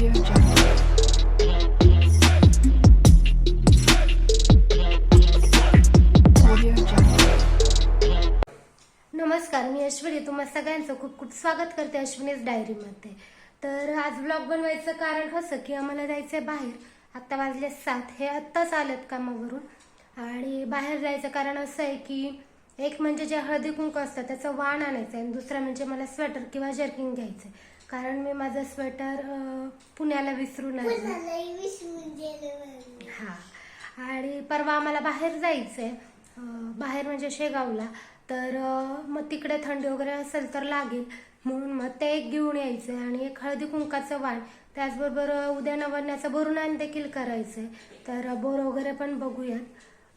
नमस्कार मी अश्विनी. तुम्हा सगळ्यांचं खूप खूप स्वागत करते अश्विनीच डायरीमध्ये तर आज ब्लॉग बनवायचं कारण असं की आम्हाला जायचं आहे बाहेर. आत्ता वाजले सात. हे आत्ताच आलेत कामावरून. आणि बाहेर जायचं कारण असं आहे की एक म्हणजे जे हळदी कुंकू असतं त्याचं वाण आणायचं आहे आणि दुसरं म्हणजे मला स्वेटर किंवा जर्किंग घ्यायचं आहे कारण मी माझं स्वेटर पुण्याला विसरून आले. हा. आणि परवा आम्हाला बाहेर जायचंय. बाहेर म्हणजे शेगावला. तर मग तिकडे थंडी वगैरे असेल तर लागेल. म्हणून मग ते एक घेऊन यायचंय आणि एक हळदी कुंकाचं वाण. त्याचबरोबर उद्या नवरण्याचं बोरुनान देखील करायचंय. तर अं, बोर वगैरे पण बघूयात.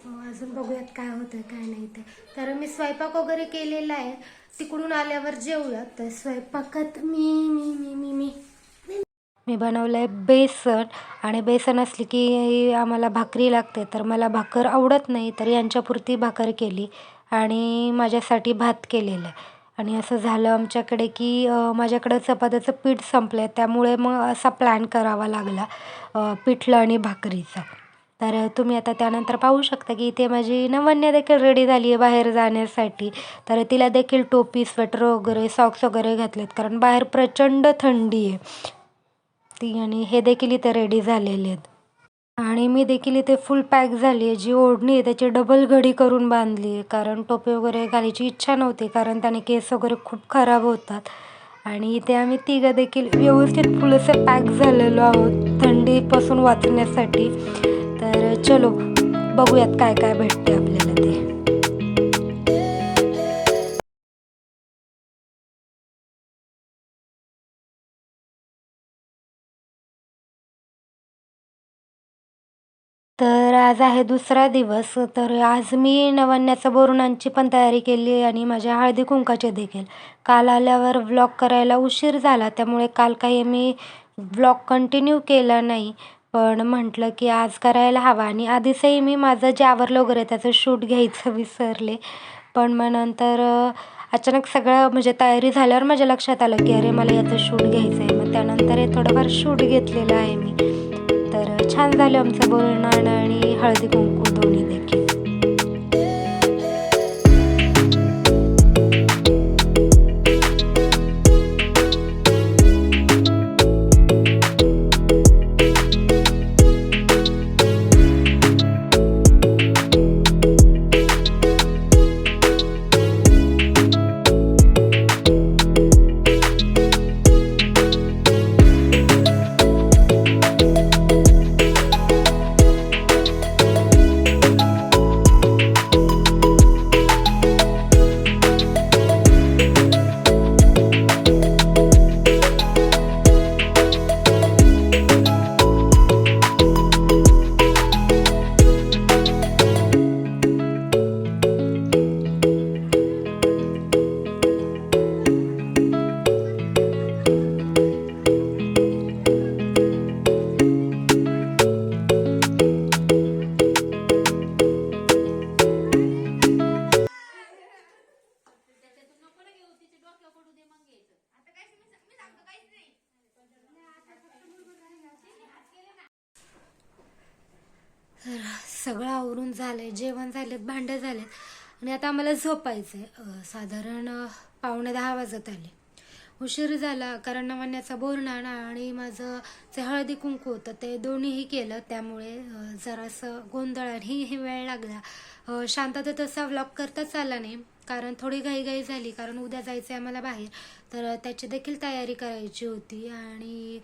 हो, अजून बघूयात काय होतं काय नाही ते. तर मी स्वयंपाक वगैरे केलेला आहे. तिकडून आल्यावर जेवूयात. तर स्वयंपाकात मी मी मी मी मी. मी बनवलं आहे बेसन. आणि बेसन असली की आम्हाला भाकरी लागते तर मला भाकर आवडत नाही तर यांच्यापुरती भाकर केली. आणि माझ्यासाठी भात केलेला आहे. आणि असं झालं आमच्याकडे की माझ्याकडं चपात्याचं पीठ संपलं आहे त्यामुळे मग असा प्लॅन करावा लागला पिठलं आणि भाकरीचा. तर तुम्ही आता त्यानंतर पाहू शकता की इथे माझी नवन्या देखील रेडी झाली आहे बाहेर जाण्यासाठी. तर तिला देखील टोपी स्वेटर वगैरे सॉक्स वगैरे घातलेत कारण बाहेर प्रचंड थंडी आहे. ती आणि हे देखील इथे रेडी झालेले आहेत. आणि मी देखील इथे फुल पॅक झाली आहे. जी ओढणी आहे त्याची डबल घडी करून बांधली आहे. कारण टोपी वगैरे घालायची इच्छा नव्हती कारण त्याने केस वगैरे खूप खराब होतात. आणि इथे आम्ही तिघं देखील व्यवस्थित फुलंसं पॅक झालेलो आहोत थंडीपासून वाचण्यासाठी. तर चलो बघूयात काय काय भेटते आपल्याला ते. तर आज आहे दुसरा दिवस तर आज मी नवन्याचा बोरणांची पण तयारी केली आणि माझ्या हळदी कुंकाचे देखील. काल आल्यावर व्लॉग करायला उशीर झाला त्यामुळे काल काही मी व्लॉग कंटिन्यू केला नाही. पण म्हटलं की आज करायला हवा आणि आधीचही मी माझं जे आवरलं वगैरे त्याचं शूट घ्यायचं विसरले. पण मग नंतर अचानक सगळं म्हणजे तयारी झाल्यावर माझ्या लक्षात आलं की अरे मला याचं शूट घ्यायचं आहे मग त्यानंतर हे थोडंफार शूट घेतलेलं आहे मी. तर छान झालं आमचं बोलणं आणि हळदी कुंकू दोन्ही देखील. सगळं आवरून झालंय जेवण झालेत भांडे झालेत. आणि आता आम्हाला झोपायचं आहे साधारण पावणे दहा वाजत आले. उशीर झाला कारण नवन्याचा बोरणाणा आणि माझं जे हळदी कुंकू होतं ते दोन्हीही केलं. त्यामुळे जरासं गोंधळ आणि वेळ लागला. शांतता तसा व्लॉग करताच आला नाही कारण थोडी घाईघाई झाली. कारण उद्या जायचं आहे आम्हाला बाहेर. तर त्याची देखील तयारी करायची होती. आणि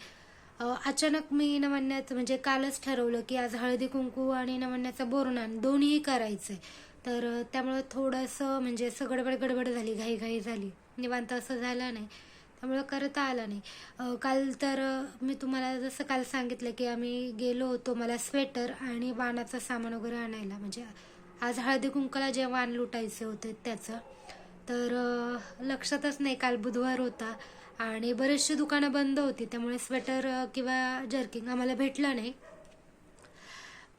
अचानक मी नवन्याचं म्हणजे कालच ठरवलं की आज हळदी कुंकू आणि नवन्याचं बोरणान दोन्हीही करायचं आहे तर त्यामुळं थोडंसं म्हणजे असं गडबड गडबड झाली घाईघाई झाली. निवांत असं झालं नाही. त्यामुळं करता आलं नाही. काल तर मी तुम्हाला जसं काल सांगितलं की आम्ही गेलो होतो मला स्वेटर आणि वाणाचं सामान वगैरे आणायला. म्हणजे आज हळदी कुंकूला जे वाण लुटायचे होते त्याचं. तर लक्षातच नाही काल बुधवार होता. आणि बरेचशी दुकानं बंद होती त्यामुळे स्वेटर किंवा जर्किंग आम्हाला भेटलं नाही.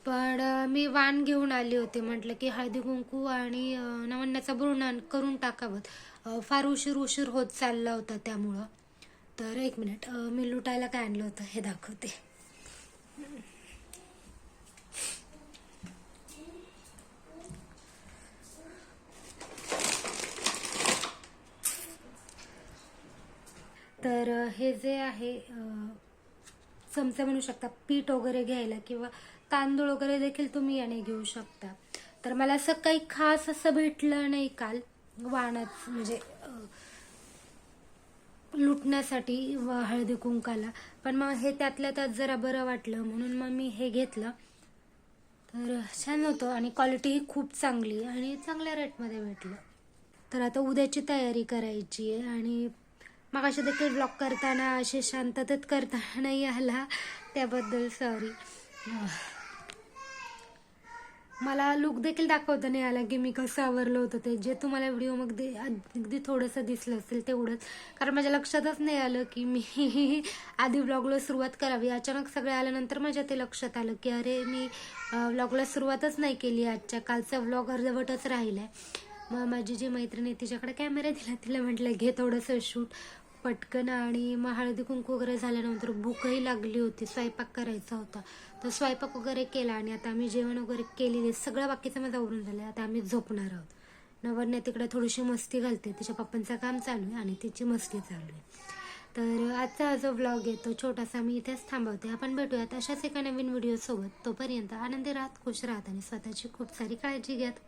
पण मी वाण घेऊन आली होती म्हटलं की हळदी कुंकू आणि नवन्याचा बोरणान करून टाकावं. फार उशीर उशीर होत चालला होता त्यामुळं. तर एक मिनिट मी लुटायला काय आणलं होतं हे दाखवते. तर हे जे आहे चमचे म्हणू शकता पीठ वगैरे घ्यायला किंवा तांदूळ वगैरे देखील तुम्ही याने घेऊ शकता. तर मला असं काही खास असं भेटलं नाही काल वाणच म्हणजे लुटण्यासाठी व हळदी कुंकाला. पण मग हे त्यातल्या त्यात जरा बरं वाटलं म्हणून मग मी हे घेतलं. तर छान होतं आणि क्वालिटीही खूप चांगली आणि चांगल्या रेटमध्ये भेटलं. तर आता उद्याची तयारी करायची आहे आणि मग देखील ब्लॉग करताना असे शांततेत करता नाही आला. त्याबद्दल सॉरी मला लुक देखील दाखवता नाही आला की मी कसं आवरलं होतं ते. जे तुम्हाला व्हिडिओ मग दे अगदी थोडंसं दिसलं असेल तेवढंच. कारण माझ्या लक्षातच नाही आलं की मी आधी व्लॉगला सुरुवात करावी. अचानक सगळं आल्यानंतर माझ्या ते लक्षात आलं की अरे मी व्लॉगला सुरुवातच नाही केली. आजच्या कालचा व्लॉग अर्धवटच राहिला आहे मग माझी जी मैत्रिणी तिच्याकडे कॅमेरा दिला. तिला म्हटलं घे थोडंसं शूट पटकन आणि मग हळदी कुंकू वगैरे झाल्यानंतर भूकही लागली होती. स्वयंपाक करायचा होता. तर स्वयंपाक वगैरे केला आणि आता आम्ही जेवण वगैरे केलेले सगळं बाकीचं माझं आवरून झालं आता आम्ही झोपणार आहोत. नवरने तिकडे थोडीशी मस्ती घालते. तिच्या पप्पांचं काम चालू आहे आणि तिची मस्ती चालू आहे. तर आजचा जो ब्लॉग आहे तो छोटासा मी इथेच थांबवते. आपण भेटूयात अशाच एका नवीन व्हिडिओसोबत तोपर्यंत आनंदी राहत खुश राहत आणि स्वतःची खूप सारी काळजी घ्यात